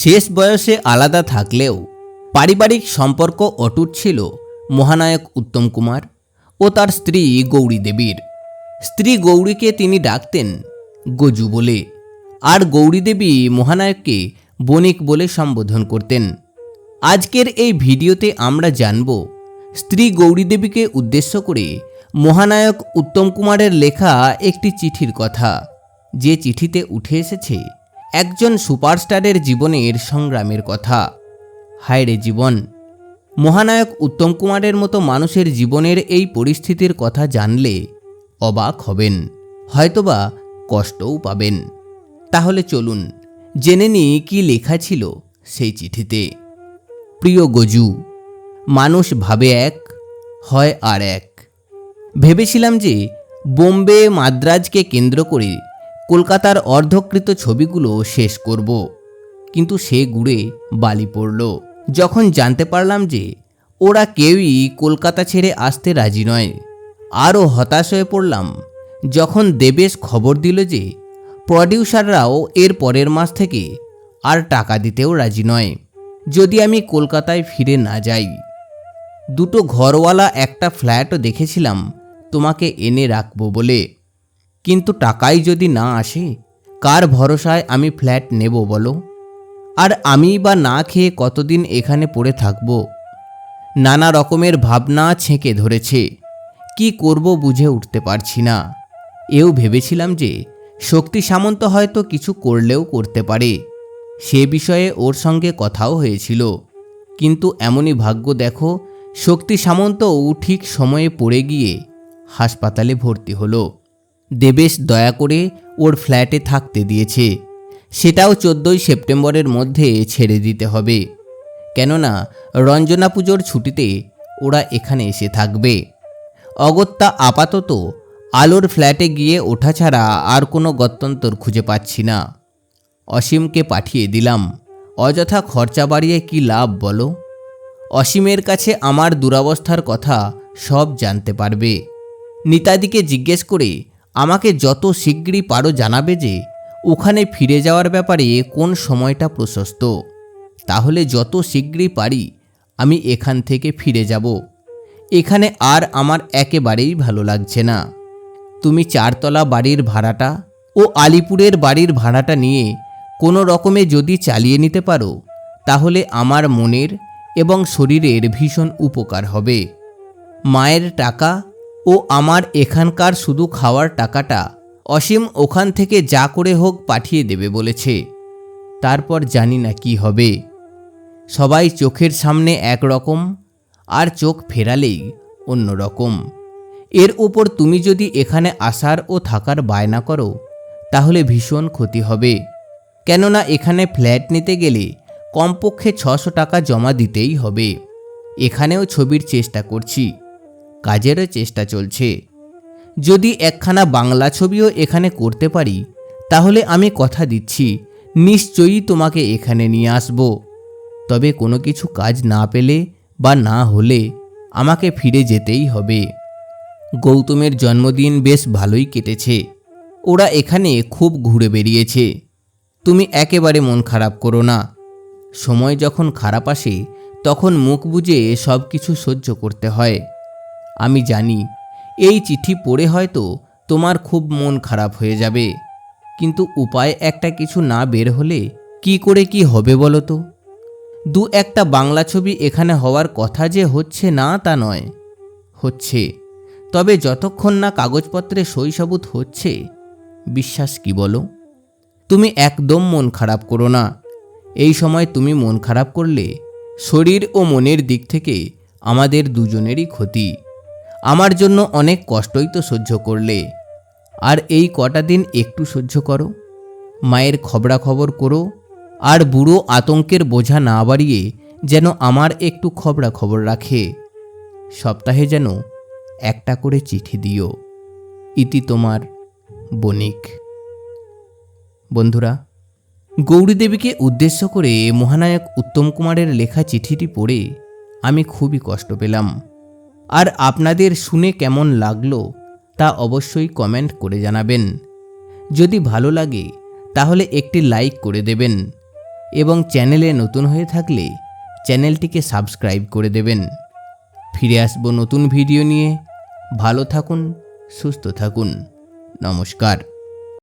শেষ বয়সে আলাদা থাকলেও পারিবারিক সম্পর্ক অটুট ছিল মহানায়ক উত্তম কুমার ও তার স্ত্রী গৌরী দেবীর। স্ত্রী গৌরীকে তিনি ডাকতেন গজু বলে। আর গৌরী দেবী মহানায়ককে বণিক বলে সম্বোধন করতেন। আজকের এই ভিডিওতে আমরা জানব স্ত্রী গৌরী দেবীকে উদ্দেশ্য করে মহানায়ক উত্তম কুমারের লেখা একটি চিঠির কথা। যে চিঠিতে উঠে এসেছে একজন সুপারস্টারের জীবনের সংগ্রামের কথা। হায় রে জীবন! মহানায়ক উত্তম কুমারের মতো মানুষের জীবনের এই পরিস্থিতির কথা জানলে অবাক হবেন, হয়তোবা কষ্টও পাবেন। তাহলে চলুন, জেনে নিই কী লেখা ছিল সেই চিঠিতে। প্রিয় গজু, মানুষ ভাবে এক, হয় আর এক। ভেবেছিলাম যে বোম্বে মাদ্রাজকে কেন্দ্র করে কলকাতার অর্ধকৃত ছবিগুলো শেষ করব। কিন্তু সে গুড়ে বালি পড়ল। যখন জানতে পারলাম যে ওরা কেউই কলকাতা ছেড়ে আসতে রাজি নয়, আরও হতাশ হয়ে পড়লাম। যখন দেবেশ খবর দিল যে প্রডিউসাররাও এর পরের মাস থেকে আর টাকা দিতেও রাজি নয়, যদি আমি কলকাতায় ফিরে না যাই। দুটো ঘরওয়ালা একটা ফ্ল্যাটও দেখেছিলাম, তোমাকে এনে রাখব বলে। কিন্তু টাকাই যদি না আসে, কার ভরসায় আমি ফ্ল্যাট নেব বলো? আর আমি বা না খেয়ে কতদিন এখানে পড়ে থাকব? নানা রকমের ভাবনা ছেঁকে ধরেছে। কি করব বুঝে উঠতে পারছি না। এও ভেবেছিলাম যে শক্তি সামন্ত হয়তো কিছু করলেও করতে পারে। সে বিষয়ে ওর সঙ্গে কথাও হয়েছিল। কিন্তু এমনই ভাগ্য দেখো, শক্তি সামন্তও ঠিক সময়ে পড়ে গিয়ে হাসপাতালে ভর্তি হলো। দেবেশ দয়া করে ওর ফ্ল্যাটে থাকতে দিয়েছে। সেটাও চোদ্দোই সেপ্টেম্বরের মধ্যে ছেড়ে দিতে হবে। কেননা রঞ্জনা পুজোর ছুটিতে ওরা এখানে এসে থাকবে। অগত্যা আপাতত আলোর ফ্ল্যাটে গিয়ে ওঠা ছাড়া আর কোনো গত্যন্তর খুঁজে পাচ্ছি না। অসীমকে পাঠিয়ে দিলাম। অযথা খরচা বাড়িয়ে কি লাভ বলো? অসীমের কাছে আমার দুরাবস্থার কথা সব জানতে পারবে। নিতাদিকে জিজ্ঞেস করে আমাকে যত শীঘ্রই পারো জানাবে যে ওখানে ফিরে যাওয়ার ব্যাপারে কোন সময়টা প্রশস্ত। তাহলে যত শীঘ্রই পারি আমি এখান থেকে ফিরে যাব। এখানে আর আমার একেবারেই ভালো লাগছে না। তুমি চারতলা বাড়ির ভাড়াটা ও আলিপুরের বাড়ির ভাড়াটা নিয়ে কোনো রকমে যদি চালিয়ে নিতে পারো, তাহলে আমার মনের এবং শরীরের ভীষণ উপকার হবে। মায়ের টাকা ও আমার এখানকার শুধু খাওয়ার টাকাটা, অসীম ওখান থেকে যা করে হোক পাঠিয়ে দেবে বলেছে। তারপর জানি না কি হবে। সবাই চোখের সামনে একরকম, আর চোখ ফেরালেই অন্য রকম এর উপর তুমি যদি এখানে আসার ও থাকার বায়না করো, তাহলে ভীষণ ক্ষতি হবে। কেননা এখানে ফ্ল্যাট নিতে গেলে কমপক্ষে ছশো টাকা জমা দিতেই হবে। এখানেও ছবির চেষ্টা করছি। কাজেরও চেষ্টা চলছে। যদি একখানা বাংলা ছবিও এখানে করতে পারি, তাহলে আমি কথা দিচ্ছি, নিশ্চয়ই তোমাকে এখানে নিয়ে আসব। তবে কোনো কিছু কাজ না পেলে বা না হলে আমাকে ফিরে যেতেই হবে। গৌতমের জন্মদিন বেশ ভালোই কেটেছে। ওরা এখানে খুব ঘুরে বেরিয়েছে তুমি একেবারে মন খারাপ করো না। সময় যখন খারাপ আসে, তখন মুখ বুজে সব কিছু সহ্য করতে হয়। আমি জানি। এই চিঠি পড়ে হয়তো তোমার খুব মন খারাপ হয়ে যাবে। কিন্তু উপায় একটা কিছু না বের হলে কি করে কি হবে বলো তো দু একটা বাংলা ছবি এখানে হওয়ার কথা যে হচ্ছে না তা নয়। হচ্ছে। তবে যতক্ষণ না কাগজপত্রে সই সাবুত হচ্ছে, বিশ্বাস কি বলো? তুমি একদম মন খারাপ করো না। এই সময় তুমি মন খারাপ করলে শরীর ও মনের দিক থেকে আমাদের দুজনেরই ক্ষতি। আমার জন্য অনেক কষ্টই তো সহ্য করলে। আর এই কটা দিন একটু সহ্য করো। মায়ের খবরাখবর করো। আর বুড়ো আতঙ্কের বোঝা না বাড়িয়ে যেন আমার একটু খবরাখবর রাখে। সপ্তাহে যেন একটা করে চিঠি দিও। ইতি তোমার বণিক। বন্ধুরা গৌরীদেবীকে উদ্দেশ্য করে মহানায়ক উত্তম কুমারের লেখা চিঠিটি পড়ে আমি খুবই কষ্ট পেলাম। আর আপনাদের শুনে কেমন লাগল তা অবশ্যই কমেন্ট করে জানাবেন। যদি ভালো লাগে, তাহলে একটি লাইক করে দেবেন এবং চ্যানেলে নতুন হয়ে থাকলে চ্যানেলটিকে সাবস্ক্রাইব করে দেবেন। ফিরে আসব নতুন ভিডিও নিয়ে। ভালো থাকুন, সুস্থ থাকুন। নমস্কার।